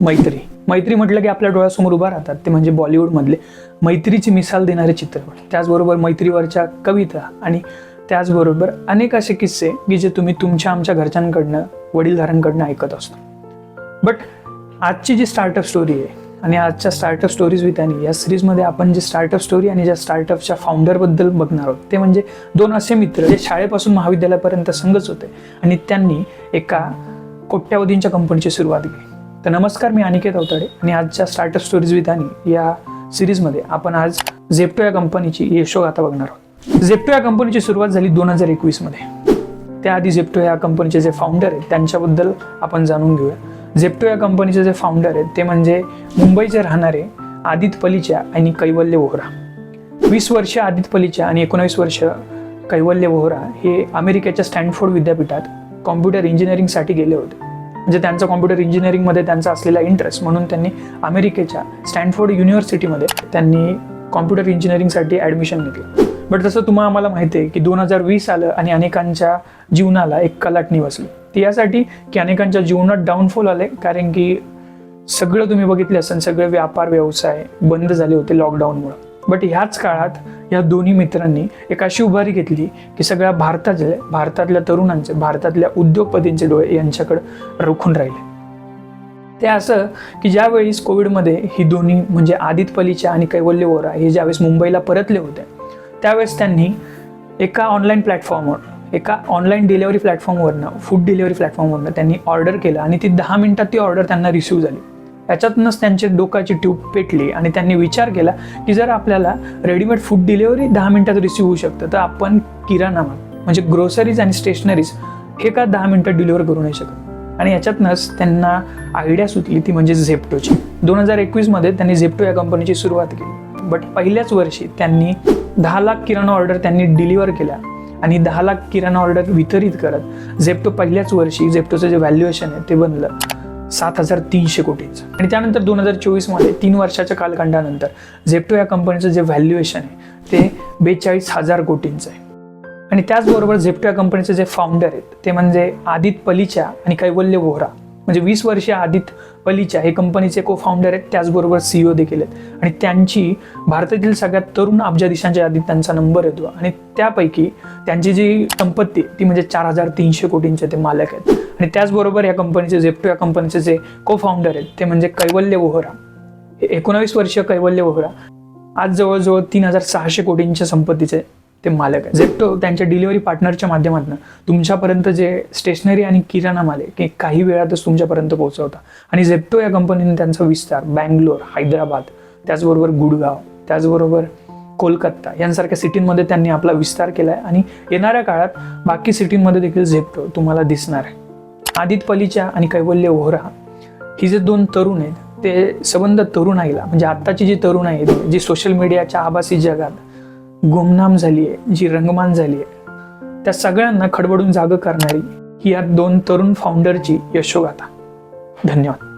मैत्री. मैत्री म्हटलं की आपल्या डोळ्यासमोर उभा राहतात. ते म्हणजे बॉलिवूडमधले मैत्रीची मिसाल देणारे चित्रपट. त्याचबरोबर मैत्रीवरच्या कविता आणि त्याचबरोबर अनेक असे किस्से की जे तुम्ही तुमच्या आमच्या घरच्यांकडनं वडीलधाऱ्यांकडनं ऐकत असतो. बट आजची जी स्टार्टअप स्टोरी आहे आणि आजच्या स्टार्टअप स्टोरीज विथ आणि या सिरीजमध्ये आपण जे स्टार्टअप स्टोरी आणि ज्या स्टार्टअपच्या फाउंडरबद्दल बघणार आहोत ते म्हणजे दोन असे मित्र जे शाळेपासून महाविद्यालयापर्यंत संघच होते आणि त्यांनी एका कोट्यावधींच्या कंपनीची सुरुवात केली. तर नमस्कार मी अनिकेत अवताडे आणि आजच्या स्टार्टअप स्टोरीज विथ आणि या सिरीजमध्ये आपण आज झेप्टो या कंपनीची यशोगाथा बघणार आहोत. झेप्टो या कंपनीची सुरुवात झाली दोन हजार एकवीसमध्ये. त्याआधी झेप्टो या कंपनीचे जे फाउंडर आहेत त्यांच्याबद्दल आपण जाणून घेऊया. झेप्टो या कंपनीचे जे फाउंडर आहेत ते म्हणजे मुंबईचे राहणारे आदित पलीच्या आणि कैवल्य वोहरा वीस वर्ष आदित पलीच्या आणि एकोणावीस वर्ष कैवल्य वोहरा हे अमेरिकेच्या स्टँडफोर्ड विद्यापीठात कॉम्प्युटर इंजिनिअरिंगसाठी गेले होते. म्हणजे त्यांचा कॉम्प्युटर इंजिनिअरिंगमध्ये त्यांचा असलेला इंटरेस्ट म्हणून त्यांनी अमेरिकेच्या स्टॅनफोर्ड युनिव्हर्सिटीमध्ये त्यांनी कॉम्प्युटर इंजिनिअरिंगसाठी ॲडमिशन घेतलं. बट जसं तुम्हाला आम्हाला माहिती आहे की दोन हजार वीस आलं आणि अनेकांच्या जीवनाला एक कलाटणी बसली ती यासाठी की अनेकांच्या जीवनात डाऊनफॉल आले कारण की सगळं तुम्ही बघितले असेल सगळे व्यापार व्यवसाय बंद झाले होते लॉकडाऊनमुळे बट ह्याच काळात या दोन्ही मित्रांनी एक अशी उभारी घेतली की सगळ्या भारतातले भारतातल्या तरुणांचे भारतातल्या उद्योगपतींचे डोळे यांच्याकडे रोखून राहिले. ते असं की ज्यावेळेस कोविडमध्ये ही दोन्ही म्हणजे आदित पलीच्या आणि कैवल्य वोरा हे ज्यावेळेस मुंबईला परतले होते त्यावेळेस त्यांनी एका ऑनलाईन प्लॅटफॉर्मवर एका ऑनलाईन डिलेवरी प्लॅटफॉर्मवरनं फूड डिलेवरी प्लॅटफॉर्मवरनं त्यांनी ऑर्डर केलं आणि ती दहा मिनिटात ती ऑर्डर त्यांना रिसिव्ह झाली. याच्यातूनच त्यांची डोकाची ट्यूब पेटली आणि त्यांनी विचार केला की जर आपल्याला रेडीमेड फूड डिलेवरी दहा मिनिटात रिसिव्ह होऊ शकतं तर आपण किराणा माल म्हणजे ग्रोसरीज आणि स्टेशनरीज हे का दहा मिनिटात डिलिव्हर करू नाही शकत? आणि याच्यातनंच त्यांना आयडिया सुचली ती म्हणजे झेप्टोची दोन हजार एकवीसमध्ये त्यांनी झेप्टो या कंपनीची सुरुवात केली. बट पहिल्याच वर्षी त्यांनी दहा लाख किराणा ऑर्डर त्यांनी डिलिव्हर केल्या आणि दहा लाख किराणा ऑर्डर वितरित करत झेप्टो पहिल्याच वर्षी झेप्टोचं जे व्हॅल्युएशन आहे ते बनलं. सात हजार तीनशे कोटींचं. आणि त्यानंतर दोन हजार चोवीसमध्ये तीन वर्षाच्या कालखंडानंतर झेप्टो या कंपनीचं जे व्हॅल्युएशन आहे ते बेचाळीस हजार कोटींचं आहे. आणि त्याचबरोबर झेप्टो या कंपनीचे जे फाउंडर आहेत ते म्हणजे आदित पलीच्या आणि कैवल्य वोहरा म्हणजे वीस वर्षीय आदित पलीच्या हे कंपनीचे को फाउंडर आहेत त्याचबरोबर सीईओ देखील आहेत. आणि त्यांची भारतातील सगळ्यात तरुण अब्जा देशांच्या यादीत त्यांचा नंबर येतो. आणि त्यापैकी त्यांची जी संपत्ती ती म्हणजे चार हजार तीनशे कोटींचे ते मालक आहेत. आणि त्याचबरोबर या कंपनीचे झेप्टो या कंपनीचे जे को फाउंडर आहेत ते म्हणजे कैवल्य वोहरा एकोणावीस वर्षीय कैवल्य वोहरा आज जवळजवळ तीन हजार सहाशे कोटींच्या संपत्तीचे ते मालक आहे झेप्टो त्यांच्या डिलिव्हरी पार्टनरच्या माध्यमातून तुमच्यापर्यंत जे स्टेशनरी आणि किराणा माल आहे की काही वेळातच तुमच्यापर्यंत पोहोचवता. आणि झेप्टो या कंपनीने त्यांचा विस्तार बँगलोर हैदराबाद त्याचबरोबर गुडगाव त्याचबरोबर कोलकाता यांसारख्या सिटींमध्ये त्यांनी आपला विस्तार केला आहे आणि येणाऱ्या काळात बाकी सिटींमध्ये देखील झेप्टो तुम्हाला दिसणार आहे. आदित पलीच्या आणि कैवल्य ओहरा. ही जे दोन तरुण आहेत ते संबंध तरुणाईला म्हणजे आत्ताची जी तरुण आहे जी सोशल मीडियाच्या आभासी जगात गुमनाम झाली आहे जी रंगमान झाली आहे त्या सगळ्यांना खडबडून जागं करणारी ही या दोन तरुण फाउंडरची यशोगाथा. धन्यवाद.